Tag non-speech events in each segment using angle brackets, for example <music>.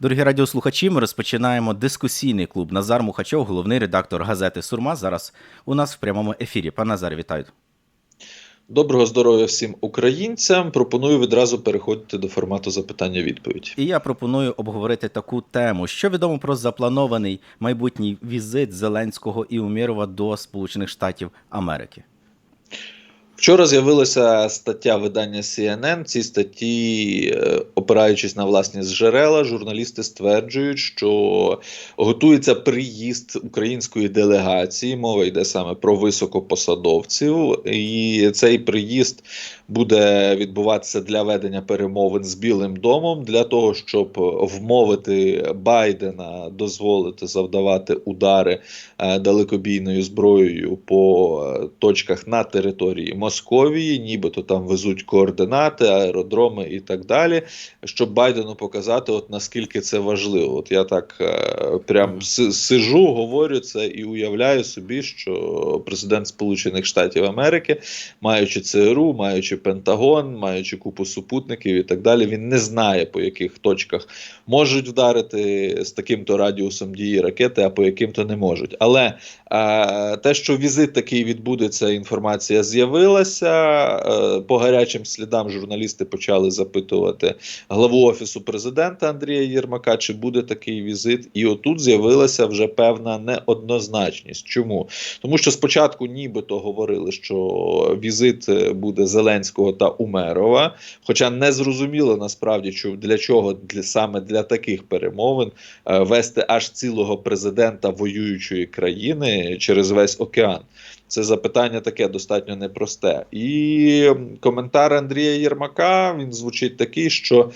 Дорогі радіослухачі, ми розпочинаємо дискусійний клуб. Назар Мухачов, головний редактор газети Сурма. Зараз у нас в прямому ефірі. Пане Назар, вітаю. Доброго здоров'я всім українцям. Пропоную відразу переходити до формату запитання-відповідь. І я пропоную обговорити таку тему. Що відомо про запланований майбутній візит Зеленського і Умірова до Сполучених Штатів Америки? Вчора з'явилася стаття видання CNN. В цій статті, е, опираючись на власні джерела, журналісти стверджують, що готується приїзд української делегації. Мова йде саме про високопосадовців, і цей приїзд буде відбуватися для ведення перемовин з Білим домом для того, щоб вмовити Байдена дозволити завдавати удари е, далекобійною зброєю по е, точках на території Московії, нібито там везуть координати, аеродроми і так далі, щоб Байдену показати, от наскільки це важливо. От я так е, прям сижу, говорю це і уявляю собі, що президент Сполучених Штатів Америки, маючи ЦРУ, маючи Пентагон, маючи купу супутників і так далі, він не знає, по яких точках можуть вдарити з таким-то радіусом дії ракети, а по яким-то не можуть. Але е, те, що візит такий відбудеться, інформація з'явилася. Е, по гарячим слідам журналісти почали запитувати главу офісу президента Андрія Єрмака, чи буде такий візит. І отут з'явилася вже певна неоднозначність. Чому? Тому що спочатку нібито говорили, що візит е, буде Зеленського та Умерова, хоча не зрозуміло насправді, для чого для саме для таких перемовин е, вести аж цілого президента воюючої країни через весь океан. Це запитання таке достатньо непросте. І коментар Андрія Єрмака він звучить такий, що.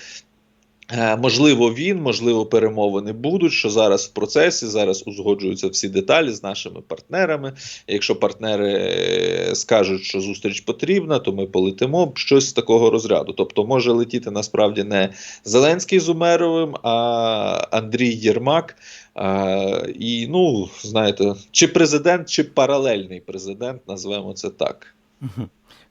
Е, Можливо, він, можливо, перемовини будуть, що зараз в процесі, зараз узгоджуються всі деталі з нашими партнерами. Якщо партнери е, скажуть, що зустріч потрібна, то ми полетимо щось з такого розряду. Тобто може летіти насправді не Зеленський з Умеровим, а Андрій Єрмак. А, і ну, знаєте, чи президент, чи паралельний президент, назвемо це так.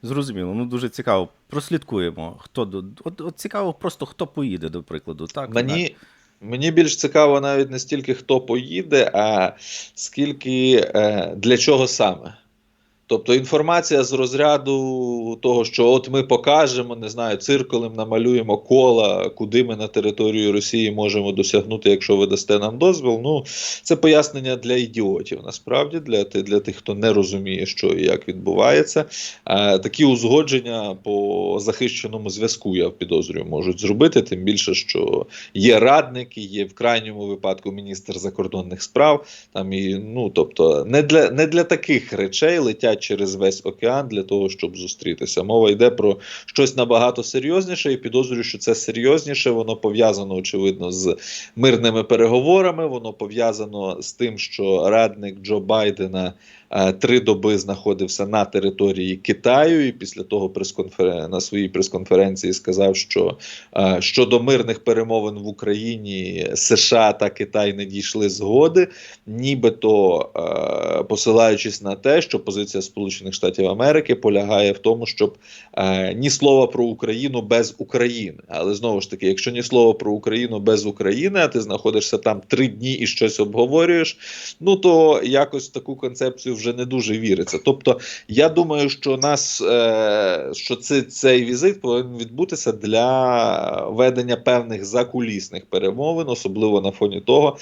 Зрозуміло, ну дуже цікаво. Прослідкуємо. Хто до от, от цікаво, просто хто поїде, до прикладу. Так Мені, мені більш цікаво навіть не стільки хто поїде, а скільки е, для чого саме. Тобто інформація з розряду того, що от ми покажемо, не знаю, циркулем намалюємо кола, куди ми на територію Росії можемо досягнути, якщо ви дасте нам дозвіл. Ну, це пояснення для ідіотів, насправді, для, для тих, хто не розуміє, що і як відбувається. Е, такі узгодження по захищеному зв'язку, я підозрюю, можуть зробити, тим більше, що є радники, є в крайньому випадку міністр закордонних справ. Там і ну тобто не для не для таких речей летять через весь океан для того, щоб зустрітися. Мова йде про щось набагато серйозніше, і підозрюю, що це серйозніше. Воно пов'язано очевидно з мирними переговорами. Воно пов'язано з тим, що радник Джо Байдена. Е, Три доби знаходився на території Китаю, і після того на своїй прес-конференції сказав, що е, щодо мирних перемовин в Україні США та Китай не дійшли згоди, нібито е, посилаючись на те, що позиція Сполучених Штатів Америки полягає в тому, щоб ні слова про Україну без України. Але знову ж таки, якщо ні слова про Україну без України, а ти знаходишся там три дні і щось обговорюєш, ну то якось таку концепцію вже не дуже віриться. Тобто, я думаю, що нас е, що це, цей візит повинен відбутися для ведення певних закулісних перемовин, особливо на фоні того,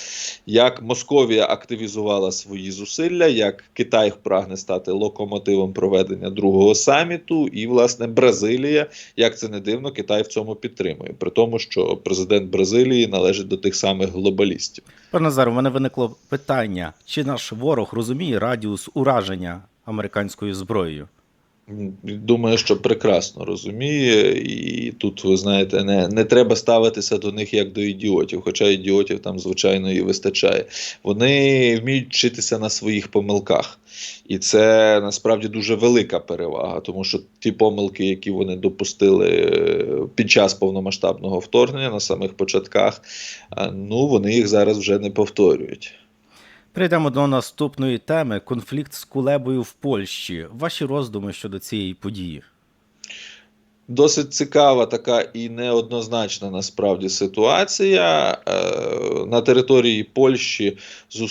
як Московія активізувала свої зусилля, як Китай прагне стати локомотивом проведення другого саміту, і власне Бразилія, як це не дивно, Китай в цьому підтримує, при тому, що президент Бразилії належить до тих самих глобалістів. Пане Назар, у мене виникло питання: чи наш ворог розуміє радіус ураження американською зброєю? Думаю, що прекрасно розуміє, і тут ви знаєте, не, не треба ставитися до них як до ідіотів, хоча ідіотів там, звичайно, і вистачає. Вони вміють вчитися на своїх помилках. І це насправді дуже велика перевага, тому що ті помилки, які вони допустили е, під час повномасштабного вторгнення на самих початках, е, ну вони їх зараз вже не повторюють. Перейдемо до наступної теми: конфлікт з Кулебою в Польщі. Ваші роздуми щодо цієї події. Досить цікава така і неоднозначна насправді ситуація. Е, На території Польщі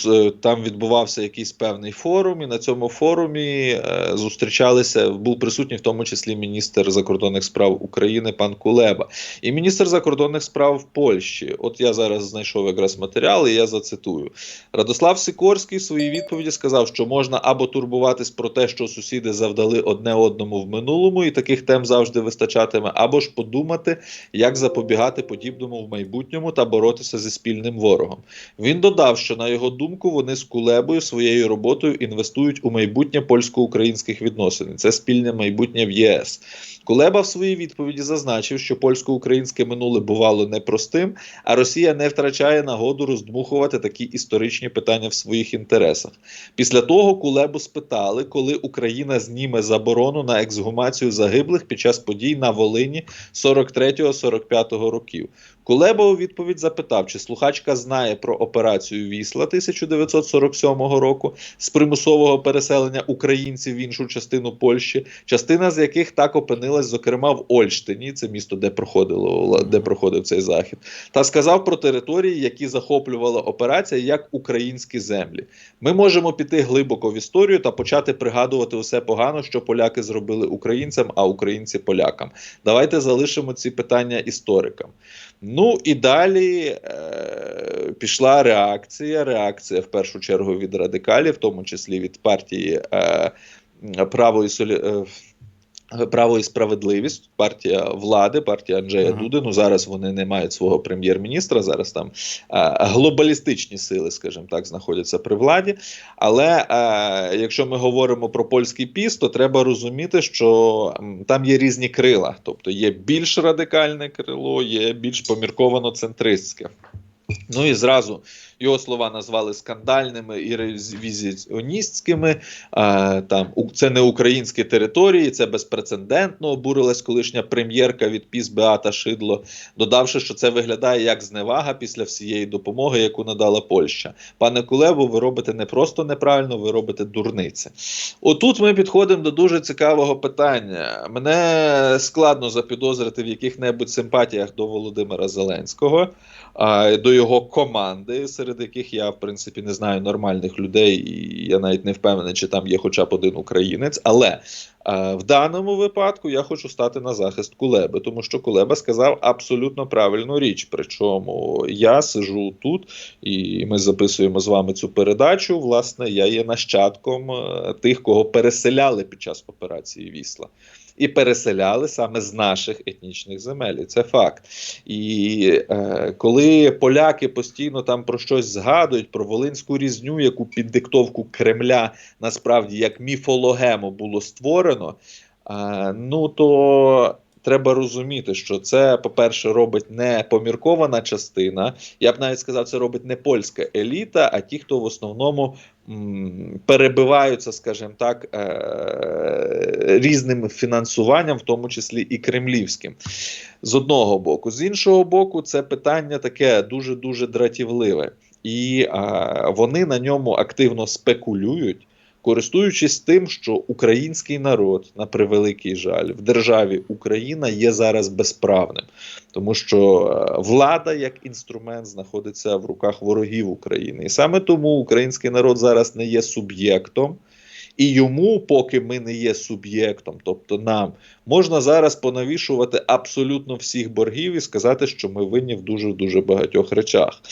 е, там відбувався якийсь певний форум, і на цьому форумі е, зустрічалися, був присутній в тому числі міністр закордонних справ України пан Кулеба і міністр закордонних справ Польщі. От я зараз знайшов якраз матеріал, і я зацитую. Радослав Сікорський в своїй відповіді сказав, що можна або турбуватись про те, що сусіди завдали одне одному в минулому, і таких тем завжди вистачатиме, або ж подумати, як запобігати подібному в майбутньому та боротися зі спільним ворогом. Він додав, що на його думку вони з Кулебою своєю роботою інвестують у майбутнє польсько-українських відносин. Це спільне майбутнє в ЄС. Кулеба в своїй відповіді зазначив, що польсько-українське минуле бувало непростим, а Росія не втрачає нагоду роздмухувати такі історичні питання в своїх інтересах. Після того Кулебу спитали, коли Україна зніме заборону на ексгумацію загиблих під час подій на Волині 43-45 років. Кулеба у відповідь запитав, чи слухачка знає про операцію Вісла 1947 року з примусового переселення українців в іншу частину Польщі, частина з яких так опинилась, зокрема в Ольштині, це місто, де проходило де проходив цей захід, та сказав про території, які захоплювала операція як українські землі. Ми можемо піти глибоко в історію та почати пригадувати усе погано, що поляки зробили українцям, а українці полякам. Давайте залишимо ці питання історикам. Ну і далі е, пішла реакція. Реакція в першу чергу від радикалів, в тому числі від партії е, право і солі. Право і справедливість, партія влади, партія Анджея Ага. Дуди. Ну зараз вони не мають свого прем'єр-міністра. Зараз там е, глобалістичні сили, скажімо так, знаходяться при владі. Але е, якщо ми говоримо про польський піс, то треба розуміти, що там є різні крила. Тобто є більш радикальне крило, є більш помірковано центристське. Ну і зразу його слова назвали скандальними і ревізіоністськими. Там це не українські території, це безпрецедентно обурилась колишня прем'єрка від ПІС Беата Шидло, додавши, що це виглядає як зневага після всієї допомоги, яку надала Польща. Пане Кулебу, ви робите не просто неправильно, ви робите дурниці. Отут ми підходимо до дуже цікавого питання. Мене складно запідозрити в яких-небудь симпатіях до Володимира Зеленського, до його команди, серед яких я, в принципі, не знаю нормальних людей, і я навіть не впевнений, чи там є хоча б один українець. Але а, в даному випадку я хочу стати на захист Кулеби, тому що Кулеба сказав абсолютно правильну річ. Причому я сижу тут, і ми записуємо з вами цю передачу. Власне, я є нащадком е, тих, кого переселяли під час операції Вісла. І переселяли саме з наших етнічних земель. І це факт. І е, коли поляки постійно там про щось згадують, про волинську різню, яку під диктовку Кремля насправді як міфологему було створено, е, ну то. Треба розуміти, що це, по-перше, робить не поміркована частина. Я б навіть сказав, це робить не польська еліта, а ті, хто в основному м, перебиваються, скажімо так, е- різним фінансуванням, в тому числі і кремлівським. З одного боку, з іншого боку, це питання таке дуже дуже дратівливе, і а, вони на ньому активно спекулюють. Користуючись тим, що український народ, на превеликий жаль, в державі Україна є зараз безправним, тому що е, влада як інструмент знаходиться в руках ворогів України, і саме тому український народ зараз не є суб'єктом, і йому, поки ми не є суб'єктом, тобто нам можна зараз понавішувати абсолютно всіх боргів і сказати, що ми винні в дуже дуже багатьох речах.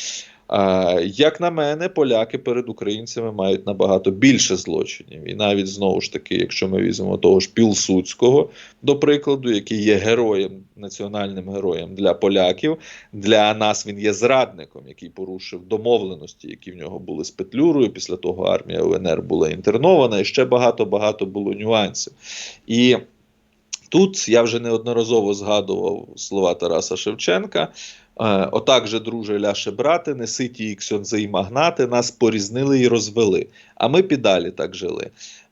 Як на мене, поляки перед українцями мають набагато більше злочинів. І навіть знову ж таки, якщо ми візьмемо того ж Пілсуцького, до прикладу, який є героєм, національним героєм для поляків, для нас він є зрадником, який порушив домовленості, які в нього були з Петлюрою. Після того армія УНР була інтернована, і ще багато багато було нюансів. І тут я вже неодноразово згадував слова Тараса Шевченка. Е, Отак же, друже, ляше брати, не ситі і ксьонзи і магнати, нас порізнили і розвели, а ми підалі так жили.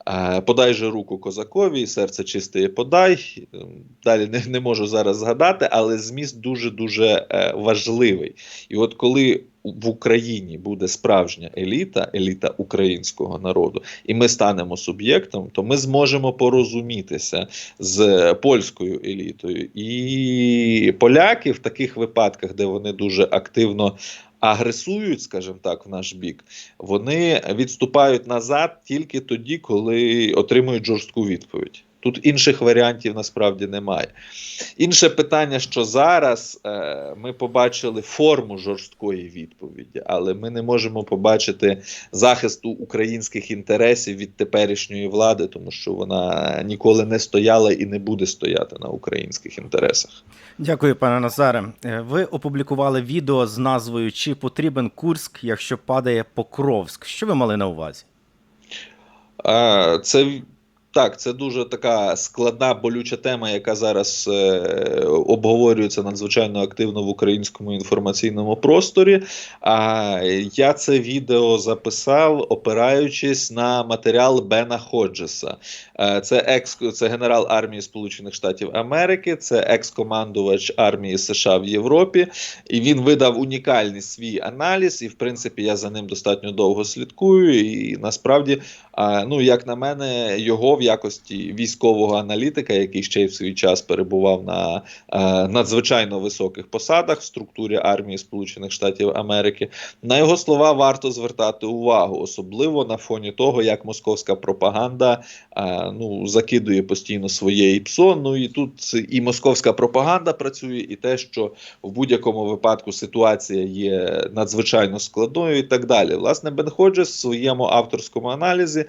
Е, Подай же руку козакові, серце чисте подай. Ем, Далі не, не можу зараз згадати, але зміст дуже-дуже е, важливий. І от коли в Україні буде справжня еліта, еліта українського народу, і ми станемо суб'єктом, то ми зможемо порозумітися з польською елітою. І поляки в таких випадках, де вони дуже активно агресують, скажімо так, в наш бік, вони відступають назад тільки тоді, коли отримують жорстку відповідь. Тут інших варіантів насправді немає. Інше питання, що зараз е, ми побачили форму жорсткої відповіді, але ми не можемо побачити захисту українських інтересів від теперішньої влади, тому що вона ніколи не стояла і не буде стояти на українських інтересах. Дякую, пане Назаре. Е, Ви опублікували відео з назвою Чи потрібен Курськ, якщо падає Покровськ? Що ви мали на увазі? Це так, це дуже така складна болюча тема, яка зараз е, обговорюється надзвичайно активно в українському інформаційному просторі. А я це відео записав, опираючись на матеріал Бена Ходжеса. Е, це екс, це генерал армії Сполучених Штатів Америки, це екс-командувач армії США в Європі. І він видав унікальний свій аналіз. І, в принципі, я за ним достатньо довго слідкую. І насправді, ну як на мене, його в якості військового аналітика, який ще й в свій час перебував на надзвичайно високих посадах в структурі армії Сполучених Штатів Америки, на його слова варто звертати увагу, особливо на фоні того, як московська пропаганда ну, закидує постійно своє ІПСО. Ну і тут і московська пропаганда працює, і те, що в будь-якому випадку ситуація є надзвичайно складною, і так далі. Власне, Бен Ходжес в своєму авторському аналізі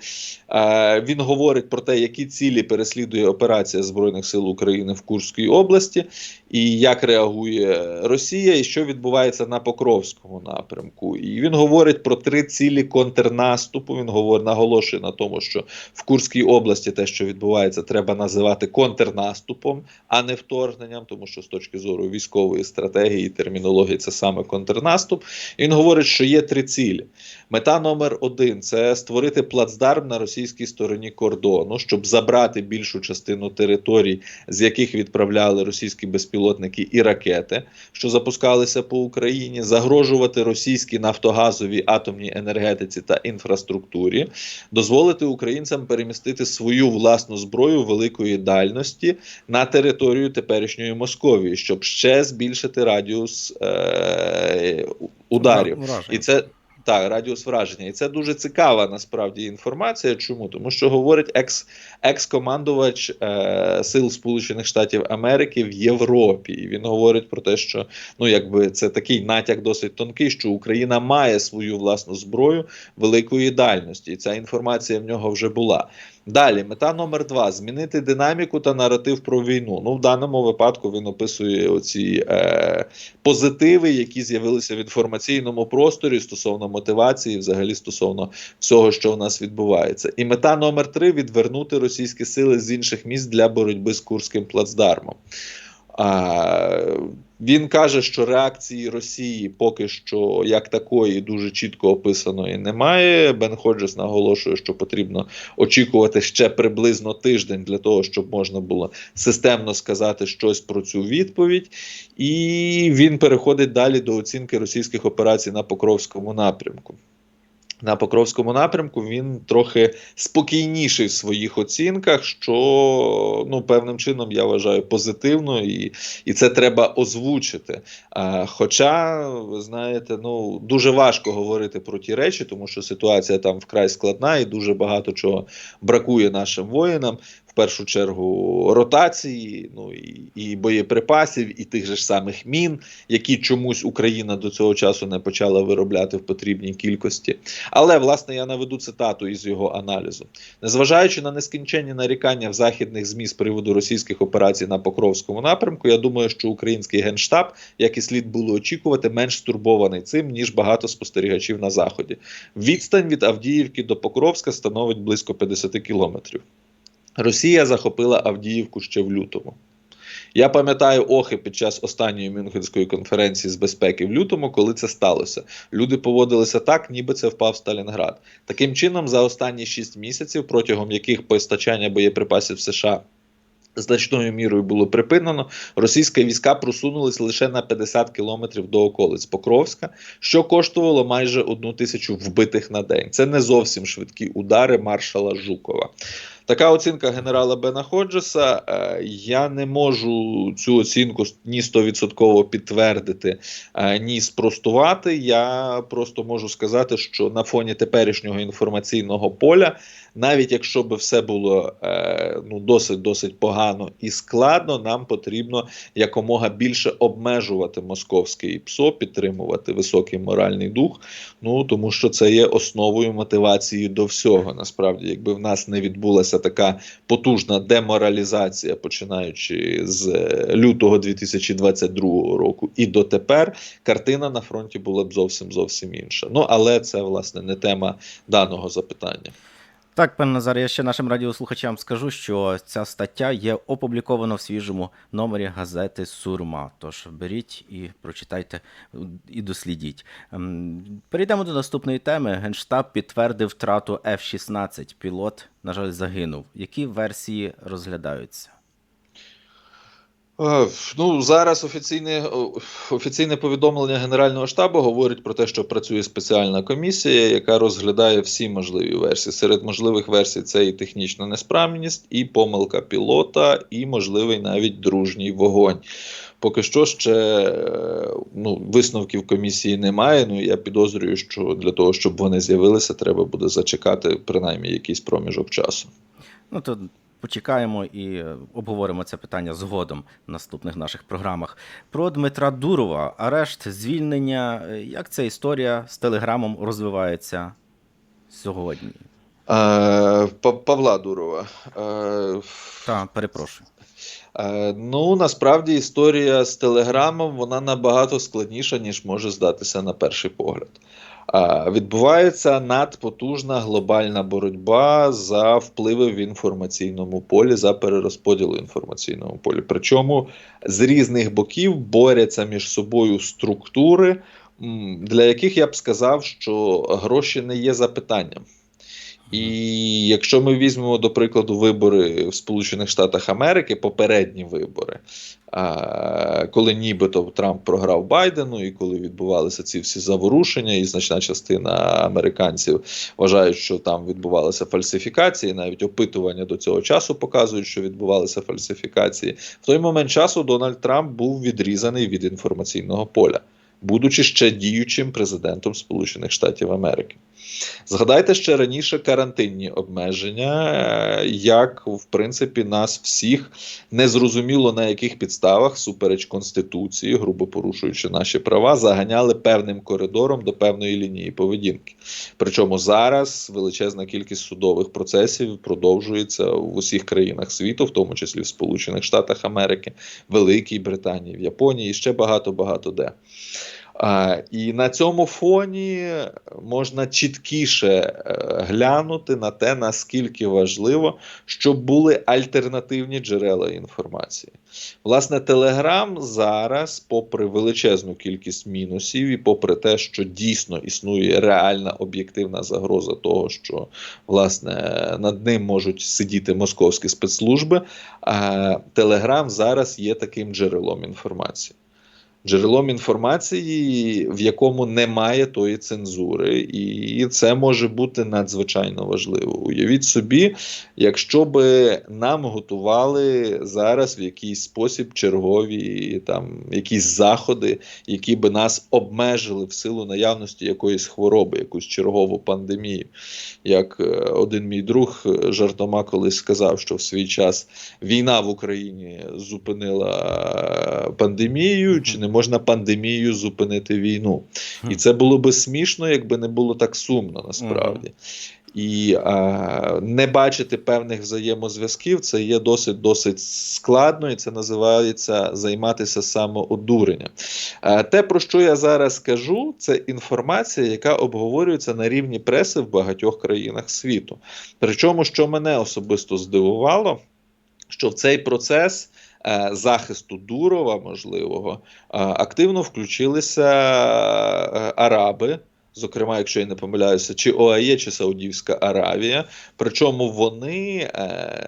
е, він говорить про те, які цілі переслідує операція Збройних сил України в Курській області, і як реагує Росія, і що відбувається на Покровському напрямку. І він говорить про три цілі контрнаступу. Він говорить, наголошує на тому, що в Курській області те, що відбувається, треба називати контрнаступом, а не вторгненням, тому що з точки зору військової стратегії і термінології це саме контрнаступ. І він говорить, що є три цілі. Мета номер один це створити плацдарм на російській стороні кордону, щоб забрати більшу частину територій, з яких відправляли російські безпілотники і ракети, що запускалися по Україні, загрожувати російській нафтогазовій атомній енергетиці та інфраструктурі, дозволити українцям перемістити свою власну зброю великої дальності на територію теперішньої Московії, щоб ще збільшити радіус е- ударів. І це так, радіус враження. І це дуже цікава насправді інформація. Чому? Тому що говорить екс, екс-командувач е, Сил Сполучених Штатів Америки в Європі. І він говорить про те, що ну якби це такий натяк досить тонкий, що Україна має свою власну зброю великої дальності. І ця інформація в нього вже була. Далі, мета номер два змінити динаміку та наратив про війну. Ну, в даному випадку він описує оці е, позитиви, які з'явилися в інформаційному просторі стосовно мотивації, взагалі стосовно всього, що в нас відбувається. І мета номер три відвернути російські сили з інших міст для боротьби з Курським плацдармом. А, він каже, що реакції Росії поки що як такої дуже чітко описаної немає. Бен Ходжес наголошує, що потрібно очікувати ще приблизно тиждень для того, щоб можна було системно сказати щось про цю відповідь. І він переходить далі до оцінки російських операцій на Покровському напрямку. На Покровському напрямку він трохи спокійніший в своїх оцінках, що ну певним чином я вважаю позитивно, і і це треба озвучити. А, Хоча, ви знаєте, ну дуже важко говорити про ті речі, тому що ситуація там вкрай складна і дуже багато чого бракує нашим воїнам. Першу чергу ротації, ну і, і боєприпасів, і тих же ж самих мін, які чомусь Україна до цього часу не почала виробляти в потрібній кількості. Але власне я наведу цитату із його аналізу. Незважаючи на нескінченні нарікання в західних змі з приводу російських операцій на Покровському напрямку, я думаю, що український генштаб, як і слід було очікувати, менш стурбований цим ніж багато спостерігачів на заході. Відстань від Авдіївки до Покровська становить близько 50 кілометрів. Росія захопила Авдіївку ще в лютому. Я пам'ятаю охи під час останньої Мюнхенської конференції з безпеки в лютому, коли це сталося. Люди поводилися так, ніби це впав Сталінград. Таким чином, за останні 6 місяців, протягом яких постачання боєприпасів США значною мірою було припинено. Російські війська просунулись лише на 50 кілометрів до околиць Покровська, що коштувало майже одну тисячу вбитих на день. Це не зовсім швидкі удари маршала Жукова. Така оцінка генерала Бена Ходжеса. Е, Я не можу цю оцінку ні 100% підтвердити, е, ні спростувати. Я просто можу сказати, що на фоні теперішнього інформаційного поля, навіть якщо би все було е, ну досить досить погано і складно, нам потрібно якомога більше обмежувати московський ПСО, підтримувати високий моральний дух. Ну тому що це є основою мотивації до всього. Насправді, якби в нас не відбулася така потужна деморалізація, починаючи з е, лютого 2022 року і дотепер, картина на фронті була б зовсім зовсім інша. Ну але це власне не тема даного запитання. Так, пане Назар, я ще нашим радіослухачам скажу, що ця стаття є опублікована в свіжому номері газети Сурма. Тож беріть і прочитайте і дослідіть. Ем, Перейдемо до наступної теми. Генштаб підтвердив втрату F-16. Пілот, на жаль, загинув. Які версії розглядаються? Е, Ну зараз офіційне офіційне повідомлення Генерального штабу говорить про те, що працює спеціальна комісія, яка розглядає всі можливі версії. Серед можливих версій це і технічна несправність, і помилка пілота, і можливий навіть дружній вогонь. Поки що ще е, ну, висновків комісії немає. Ну я підозрюю, що для того, щоб вони з'явилися, треба буде зачекати принаймні якийсь проміжок часу. Ну то почекаємо і е, обговоримо це питання згодом в наступних наших програмах. Про Дмитра Дурова, арешт, звільнення. Е, Як ця історія з телеграмом розвивається сьогодні? Е, Па- Павла Дурова. Е, Та перепрошую. Е, Ну, насправді історія з Телеграмом вона набагато складніша, ніж може здатися на перший погляд. Відбувається надпотужна глобальна боротьба за впливи в інформаційному полі, за перерозподіл в інформаційному полі. Причому з різних боків борються між собою структури, для яких я б сказав, що гроші не є запитанням. І якщо ми візьмемо до прикладу вибори в Сполучених Штатах Америки, попередні вибори, коли нібито Трамп програв Байдену, і коли відбувалися ці всі заворушення, і значна частина американців вважають, що там відбувалися фальсифікації, навіть опитування до цього часу показують, що відбувалися фальсифікації. В той момент часу Дональд Трамп був відрізаний від інформаційного поля, будучи ще діючим президентом Сполучених Штатів Америки. Згадайте ще раніше карантинні обмеження, як в принципі нас всіх незрозуміло на яких підставах, супереч конституції, грубо порушуючи наші права, заганяли певним коридором до певної лінії поведінки. Причому зараз величезна кількість судових процесів продовжується в усіх країнах світу, в тому числі в Сполучених Штатах Америки, Великій Британії, в Японії і ще багато багато де. І на цьому фоні можна чіткіше е, глянути на те, наскільки важливо, щоб були альтернативні джерела інформації. Власне, Телеграм зараз, попри величезну кількість мінусів, і попри те, що дійсно існує реальна об'єктивна загроза того, що власне над ним можуть сидіти московські спецслужби, Телеграм зараз є таким джерелом інформації джерелом інформації, в якому немає тої цензури, і це може бути надзвичайно важливо. Уявіть собі, якщо би нам готували зараз в якийсь спосіб чергові там якісь заходи, які би нас обмежили в силу наявності якоїсь хвороби, якусь чергову пандемію. Як е, один мій друг е, жартома колись сказав, що в свій час війна в Україні зупинила е, пандемію, чи не можна пандемією зупинити війну. І це було би смішно, якби не було так сумно насправді. І а, не бачити певних взаємозв'язків це є досить досить складно, і це називається займатися самоодуренням. А, те, про що я зараз кажу, це інформація, яка обговорюється на рівні преси в багатьох країнах світу. Причому, що мене особисто здивувало, що в цей процес. Е, захисту Дурова можливого е, активно включилися е, араби, Зокрема, якщо я не помиляюся, чи ОАЄ, чи Саудівська Аравія. Причому вони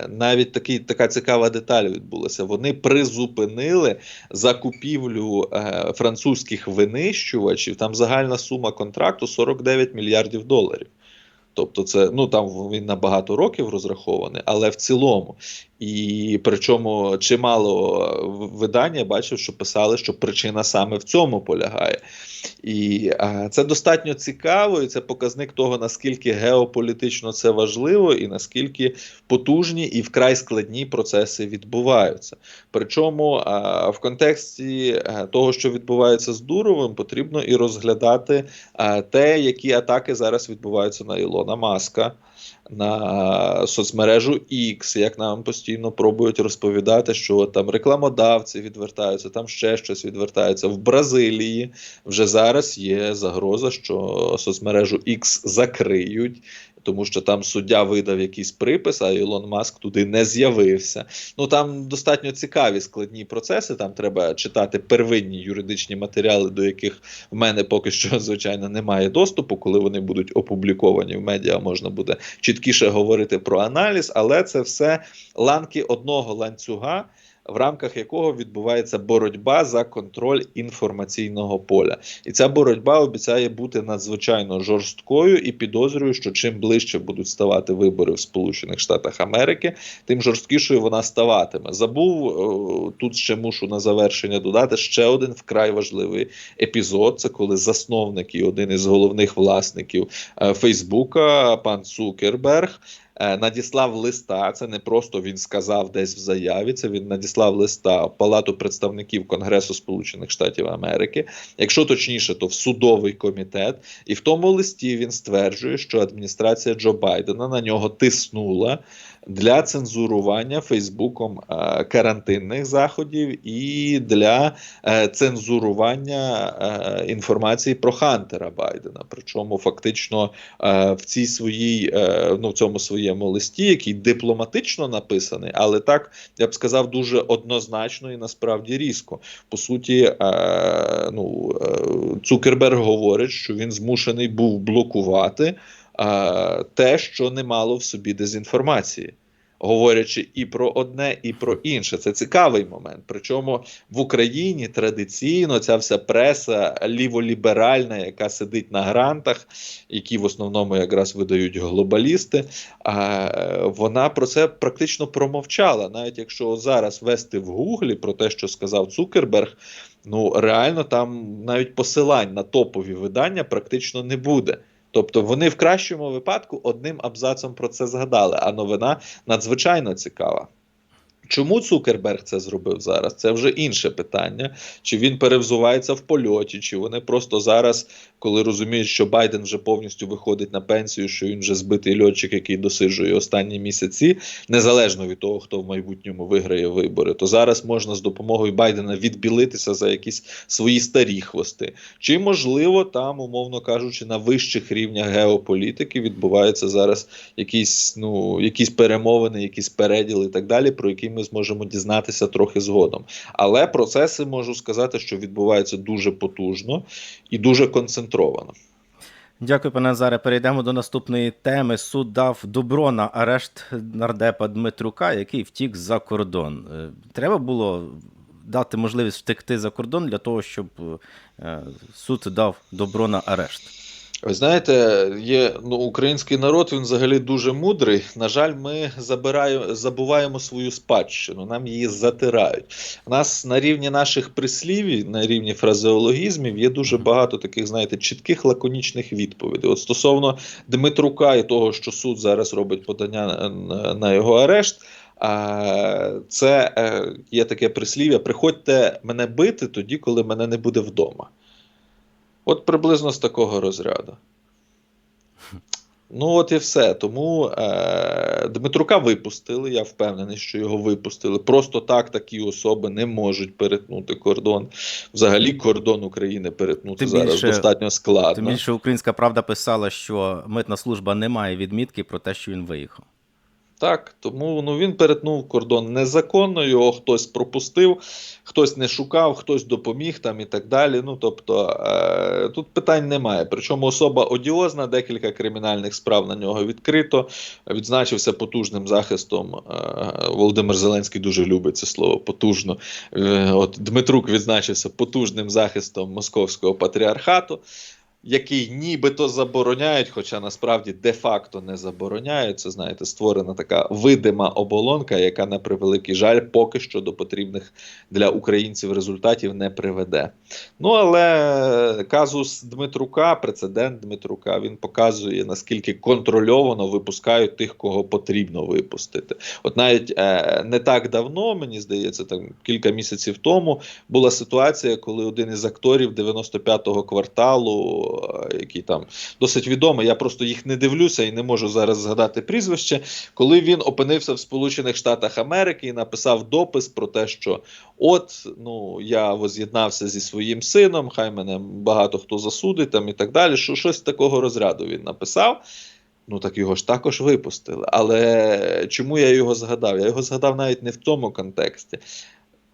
навіть такий, така цікава деталь відбулася. Вони призупинили закупівлю французьких винищувачів. Там загальна сума контракту 49 мільярдів доларів. Тобто, це ну там він на багато років розрахований, але в цілому. І причому чимало видань я бачив, що писали, що причина саме в цьому полягає. І а, це достатньо цікаво, і це показник того, наскільки геополітично це важливо, і наскільки потужні і вкрай складні процеси відбуваються. Причому а, в контексті того, що відбувається з Дуровим, потрібно і розглядати те, які атаки зараз відбуваються на Ілона Маска. На соцмережу X, як нам постійно пробують розповідати, що там рекламодавці відвертаються, там ще щось відвертається. В Бразилії вже зараз є загроза, що соцмережу X закриють, тому що там суддя видав якийсь припис, а Ілон Маск туди не з'явився. Ну там достатньо цікаві складні процеси. Там треба читати первинні юридичні матеріали, до яких в мене поки що, <laughs> звичайно, немає доступу. Коли вони будуть опубліковані в медіа, можна буде чіткіше говорити про аналіз, але це все ланки одного ланцюга. В рамках якого відбувається боротьба за контроль інформаційного поля, і ця боротьба обіцяє бути надзвичайно жорсткою і підозрюю, що чим ближче будуть ставати вибори в Сполучених Штатах Америки, тим жорсткішою вона ставатиме. Забув е, тут ще мушу на завершення додати ще один вкрай важливий епізод. Це коли засновник і один із головних власників е, Фейсбука, пан Цукерберг. Е, Надіслав листа, це не просто він сказав десь в заяві. Це він надіслав листа Палату представників Конгресу Сполучених Штатів Америки, якщо точніше, то в судовий комітет. І в тому листі він стверджує, що адміністрація Джо Байдена на нього тиснула для цензурування Фейсбуком е, карантинних заходів і для е, цензурування е, інформації про Хантера Байдена. Причому фактично в цій своїй, ну в цьому своєму листі, який дипломатично написаний, але так я б сказав дуже однозначно і насправді різко. По суті, ну Цукерберг говорить, що він змушений був блокувати те, що не мало в собі дезінформації. Говорячи і про одне, і про інше, це цікавий момент. Причому в Україні традиційно ця вся преса ліволіберальна, яка сидить на грантах, які в основному якраз видають глобалісти, вона про це практично промовчала. Навіть якщо зараз вести в Гуглі про те, що сказав Цукерберг, ну реально там навіть посилань на топові видання практично не буде. Тобто вони в кращому випадку одним абзацом про це згадали, а новина надзвичайно цікава. Чому Цукерберг це зробив зараз? Це вже інше питання. Чи він перевзувається в польоті, чи вони просто зараз, коли розуміють, що Байден вже повністю виходить на пенсію, що він вже збитий льотчик, який досиджує останні місяці, незалежно від того, хто в майбутньому виграє вибори, то зараз можна з допомогою Байдена відбілитися за якісь свої старі хвости. Чи можливо там, умовно кажучи, на вищих рівнях геополітики відбуваються зараз якісь ну якісь перемовини, якісь переділи і так далі, про які ми зможемо дізнатися трохи згодом. Але процеси можу сказати, що відбуваються дуже потужно і дуже концентровано. Дякую, пане Назаре. Перейдемо до наступної теми. Суд дав добро на арешт нардепа Дмитрука, який втік за кордон. Е, Треба було дати можливість втекти за кордон для того, щоб е, суд дав добро на арешт. Ви знаєте, є ну, український народ, він взагалі дуже мудрий. На жаль, ми забираємо, забуваємо свою спадщину, нам її затирають. У нас на рівні наших прислівів, на рівні фразеологізмів, є дуже багато таких, знаєте, чітких лаконічних відповідей. От стосовно Дмитрука і того, що суд зараз робить подання на, на його арешт. А, це е, є таке прислів'я: приходьте мене бити тоді, коли мене не буде вдома. От приблизно з такого розряду. Ну, от і все. Тому е, Дмитрука випустили. Я впевнений, що його випустили. Просто так такі особи не можуть перетнути кордон. Взагалі, кордон України перетнути Тим зараз більше- достатньо складно. Тим більше Українська правда писала, що митна служба не має відмітки про те, що він виїхав. Так, тому ну, він перетнув кордон незаконно, його хтось пропустив, хтось не шукав, хтось допоміг там і так далі. Ну тобто е, тут питань немає. Причому особа одіозна, декілька кримінальних справ на нього відкрито. Відзначився потужним захистом. Е, Володимир Зеленський дуже любить це слово потужно. Е, от Дмитрук відзначився потужним захистом московського патріархату який нібито забороняють, хоча насправді де-факто не забороняють. Це знаєте, створена така видима оболонка, яка на превеликий жаль поки що до потрібних для українців результатів не приведе. Ну але казус Дмитрука, прецедент Дмитрука, він показує наскільки контрольовано випускають тих, кого потрібно випустити. От навіть е, не так давно, мені здається, там кілька місяців тому була ситуація, коли один із акторів 95-го кварталу який там досить відомий. Я просто їх не дивлюся і не можу зараз згадати прізвище. Коли він опинився в Сполучених Штатах Америки і написав допис про те, що от ну я воз'єднався зі своїм сином, хай мене багато хто засудить там і так далі. Що щось такого розряду він написав. Ну так його ж також випустили. Але чому я його згадав? Я його згадав навіть не в тому контексті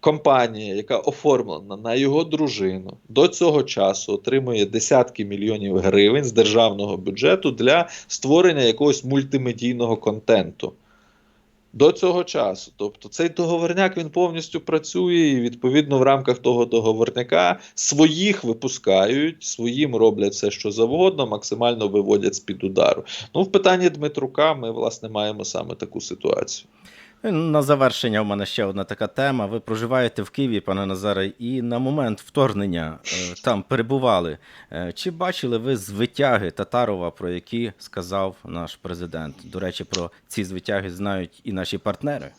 компанія, яка оформлена на його дружину, до цього часу отримує десятки мільйонів гривень з державного бюджету для створення якогось мультимедійного контенту. До цього часу. Тобто цей договорняк він повністю працює, і відповідно в рамках того договорняка своїх випускають, своїм роблять все, що завгодно, максимально виводять з-під удару. Ну, в питанні Дмитрука ми, власне, маємо саме таку ситуацію. На завершення в мене ще одна така тема. Ви проживаєте в Києві, пане Назаре, і на момент вторгнення е, там перебували. Е, Чи бачили ви звитяги Татарова, про які сказав наш президент? До речі, про ці звитяги знають і наші партнери.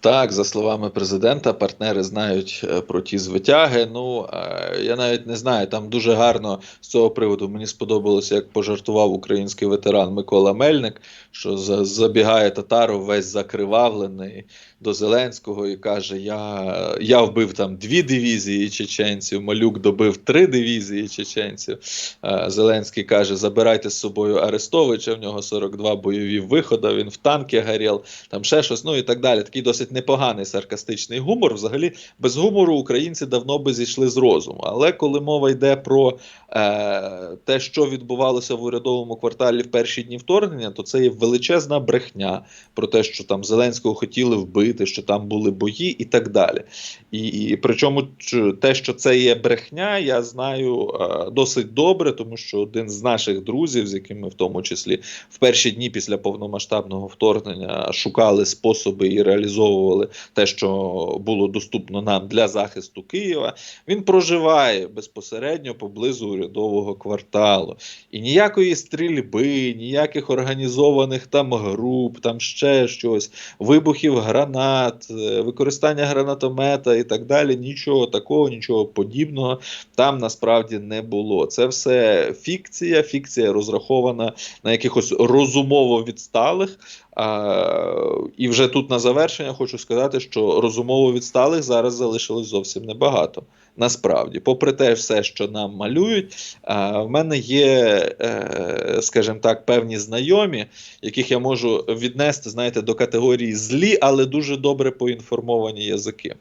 Так, за словами президента, партнери знають е, про ті звитяги. Ну е, я навіть не знаю. Там дуже гарно з цього приводу мені сподобалося, як пожартував український ветеран Микола Мельник, що забігає татару весь закривавлений до Зеленського і каже: Я я вбив там дві дивізії чеченців, малюк добив три дивізії чеченців. Е, Зеленський каже: Забирайте з собою Арестовича, в нього 42 бойові виходи, він в танки горів, там ще щось, ну і так далі такий досить непоганий саркастичний гумор. Взагалі, без гумору українці давно би зійшли з розуму. Але коли мова йде про е, те, що відбувалося в урядовому кварталі в перші дні вторгнення, то це є величезна брехня про те, що там Зеленського хотіли вбити, що там були бої, і так далі. І, і причому те, що це є брехня, я знаю е, досить добре, тому що один з наших друзів, з якими в тому числі в перші дні після повномасштабного вторгнення шукали способи і реалізовували те, що було доступно нам для захисту Києва. Він проживає безпосередньо поблизу урядового кварталу. І ніякої стрільби, ніяких організованих там груп, там ще щось, вибухів гранат, е, використання гранатомета і так далі. Нічого такого, нічого подібного там насправді не було. Це все фікція, фікція розрахована на якихось розумово відсталих. А, І вже тут на завершення хочу сказати, що розумово відсталих зараз залишилось зовсім небагато. Насправді, попри те, все, що нам малюють, в мене є, е, скажімо так, певні знайомі, яких я можу віднести, знаєте, до категорії злі, але дуже добре поінформовані язики.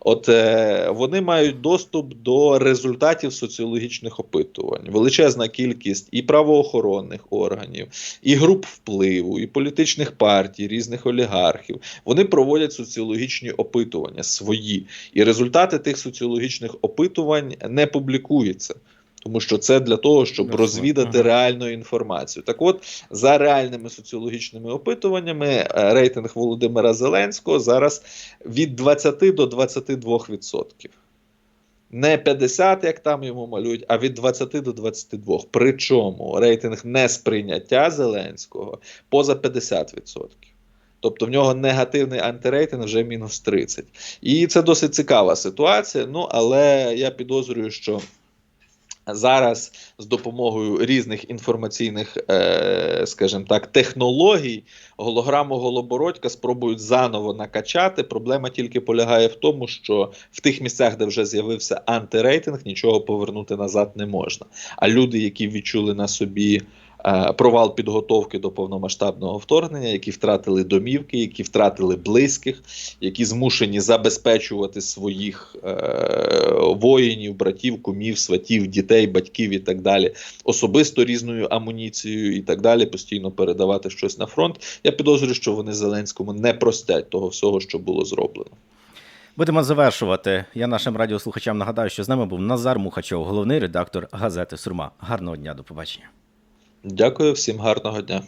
От е, вони мають доступ до результатів соціологічних опитувань, величезна кількість і правоохоронних органів, і груп впливу, і політичних партій, різних олігархів. Вони проводять соціологічні опитування свої, і результати тих соціологічних опитувань не публікуються. Тому що це для того, щоб розвідати реальну інформацію. Так от, за реальними соціологічними опитуваннями, е, рейтинг Володимира Зеленського зараз від 20 до 22%. Не 50, як там йому малюють, а від 20 до 22. Причому рейтинг несприйняття Зеленського поза 50%. Тобто в нього негативний антирейтинг вже мінус 30. І це досить цікава ситуація. Ну, але я підозрюю, що. Зараз з допомогою різних інформаційних, е, скажімо так, технологій голограму Голобородька спробують заново накачати. Проблема тільки полягає в тому, що в тих місцях, де вже з'явився антирейтинг, нічого повернути назад не можна. А люди, які відчули на собі провал підготовки до повномасштабного вторгнення, які втратили домівки, які втратили близьких, які змушені забезпечувати своїх е, воїнів, братів, кумів, сватів, дітей, батьків і так далі, особисто різною амуніцією і так далі, постійно передавати щось на фронт. Я підозрюю, що вони Зеленському не простять того всього, що було зроблено. Будемо завершувати. Я нашим радіослухачам нагадаю, що з нами був Назар Мухачов, головний редактор газети Сурма. Гарного дня, до побачення. Дякую всім гарного дня.